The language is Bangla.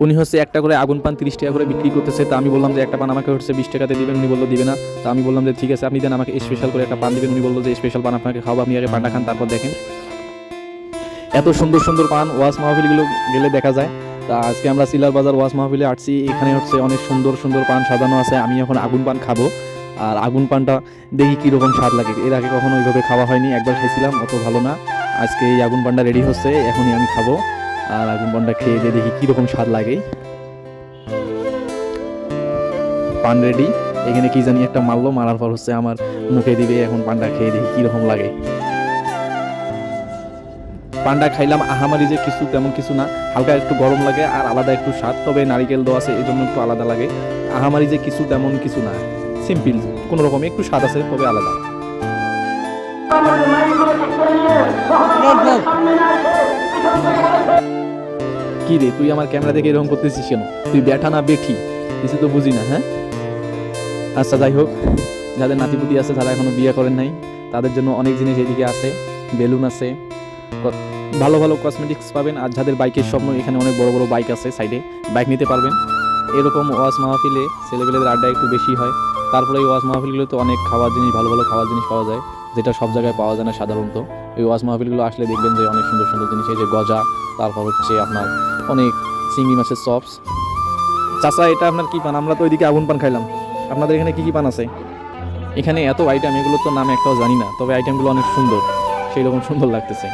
উনি হচ্ছে একটা করে আগুন পান তিরিশ টাকা করে বিক্রি করতেছে। তা আমি বললাম যে একটা পান আমাকে হচ্ছে বিশ টাকাতে দিবেন। উনি বলল, দিবে না। তা আমি বললাম যে, ঠিক আছে, আপনি দেন, আমাকে স্পেশাল করে একটা পান দিবেন। উনি বলল যে স্পেশাল পান আপনাকে খাওয়াবো, আপনি আগে পানটা খান, তারপর দেখেন। এত সুন্দর সুন্দর পান ওয়াজ মাহফিলগুলো গেলে দেখা যায়। তা আজকে আমরা সিলার বাজার ওয়াজ মাহফিলে আসছি। এখানে হচ্ছে অনেক সুন্দর সুন্দর পান সাজানো আছে। আমি এখন আগুন পান খাব। আর আগুন পানটা দেখি কীরকম স্বাদ লাগে। এর আগে কখনো ওইভাবে খাওয়া হয়নি। একবার খেয়েছিলাম, অত ভালো না। আজকে এই আগুন পানটা রেডি হচ্ছে। এখনই আমি খাব। আর আগুন পানটা খেয়ে দিয়ে দেখি কীরকম স্বাদ লাগে। পান রেডি এখানে কি জানি একটা মারলো, মারার পর হচ্ছে আমার মুখে দিবে, এখন পানটা খেয়ে দেখি কীরকম লাগে। পান্ডা খাইলাম, আহামারি যে কিছু তেমন কিছু না, হালকা একটু গরম লাগে আর আলাদা একটু স্বাদ, তবে নারিকেল দেওয়া আছে এই জন্য একটু আলাদা লাগে। আহামারি যে কিছু তেমন কিছু না সিম্পল কোনো রকম একটু স্বাদ আছে, তবে আলাদা। কি রে, তুই আমার ক্যামেরা দেখে এরকম করতেছিস কেন? তুই ব্যাঠা না বেঠি? কিছু তো বুঝি না হ্যাঁ? আচ্ছা যাই হোক, যাদের নাতিপুতি আছে তারা এখনও বিয়ে করেন নাই। তাদের জন্য অনেক জিনিস এদিকে আছে, বেলুন আছে ভালো ভালো কসমেটিক্স পাবেন। আর যাদের বাইকের স্বপ্ন, এখানে অনেক বড় বড় বাইক আছে সাইডে বাইক নিতে পারবেন। এরকম ওয়াজ মাহফিলে ছেলেবেলেদের আড্ডা একটু বেশি হয়। তারপরে এই ওয়াজ মাহফিলগুলোতে অনেক খাওয়ার জিনিস, ভালো ভালো খাওয়ার জিনিস পাওয়া যায়, যেটা সব জায়গায় পাওয়া যায় না সাধারণত। এই ওয়াজ মাহফিলগুলো আসলে দেখবেন যে অনেক সুন্দর সুন্দর জিনিস, এই যে গজা তারপর হচ্ছে আপনার অনেক চিংড়ি মাছের চপস। চাচা, এটা আপনার কি পান? আমরা তো ওইদিকে আগুন পান খাইলাম। আপনাদের এখানে কি কি পান আছে? এখানে এত আইটেম এগুলো তো নাম একটাও জানি না, তবে আইটেমগুলো অনেক সুন্দর সেই রকম সুন্দর লাগতেছে।